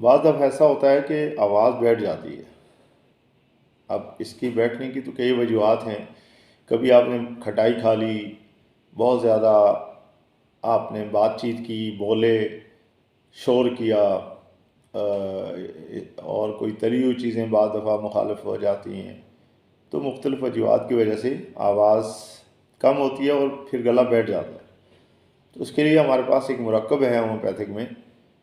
بعض دفعہ ایسا ہوتا ہے کہ آواز بیٹھ جاتی ہے۔ اب اس کی بیٹھنے کی تو کئی وجوہات ہیں۔ کبھی آپ نے کھٹائی کھا لی، بہت زیادہ آپ نے بات چیت کی، بولے، شور کیا اور کوئی تلی ہوئی چیزیں بعض دفعہ مخالف ہو جاتی ہیں۔ تو مختلف وجوہات کی وجہ سے آواز کم ہوتی ہے اور پھر گلا بیٹھ جاتا ہے۔ تو اس کے لیے ہمارے پاس ایک مرکب ہے ہومیوپیتھک میں۔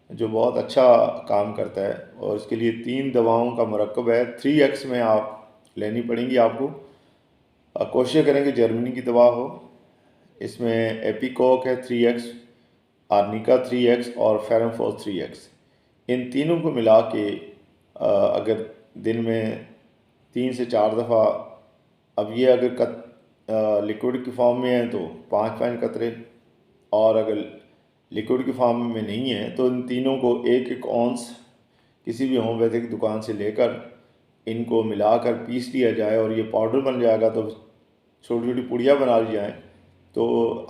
جو بہت اچھا کام کرتا ہے اور اس کے لیے تین دواؤں کا مرکب ہے۔ تھری ایکس میں آپ لینی پڑیں گی آپ کو۔ کوشش کریں کہ جرمنی کی دوا ہو۔ اس میں ایپیکوک ہے three X, arnica three X اور فیرم فور تھری ایکس۔ ان تینوں کو ملا کے اگر دن میں تین سے چار دفعہ، اب یہ اگر کت لکوڈ کی فارم میں ہے تو پانچ پانچ قطرے اور اگر لکوڈ کی فارم میں نہیں ہے، تو ان تینوں کو ایک ایک اونس کسی بھی ہومیوپیتھک دکان سے لے کر ان کو ملا کر پیس لیا جائے اور یہ پاؤڈر بن جائے گا تو چھوٹی چھوٹی پوڑیاں بنا لی جائیں تو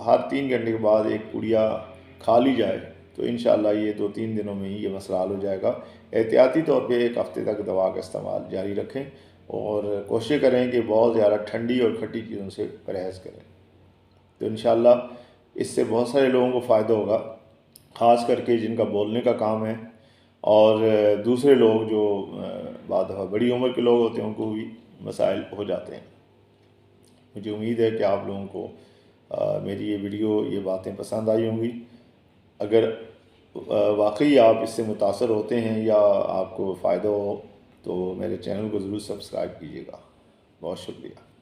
ہر تین گھنٹے کے بعد ایک پوڑیا کھا لی جائے۔ تو انشاءاللہ یہ دو تین دنوں میں ہی یہ مسئلہ حل ہو جائے گا۔ احتیاطی طور پہ ایک ہفتے تک دوا کا استعمال جاری رکھیں اور کوشش کریں کہ بہت زیادہ ٹھنڈی اور کھٹی چیزوں سے پرہیز کریں۔ تو انشاءاللہ اس سے بہت سارے لوگوں کو فائدہ ہوگا، خاص کر کے جن کا بولنے کا کام ہے، اور دوسرے لوگ جو بعد بڑی عمر کے لوگ ہوتے ہیں، ان کو بھی مسائل ہو جاتے ہیں۔ مجھے امید ہے کہ آپ لوگوں کو میری یہ ویڈیو، یہ باتیں پسند آئی ہوں گی۔ اگر واقعی آپ اس سے متاثر ہوتے ہیں یا آپ کو فائدہ ہو، تو میرے چینل کو ضرور سبسکرائب کیجیے گا۔ بہت شکریہ۔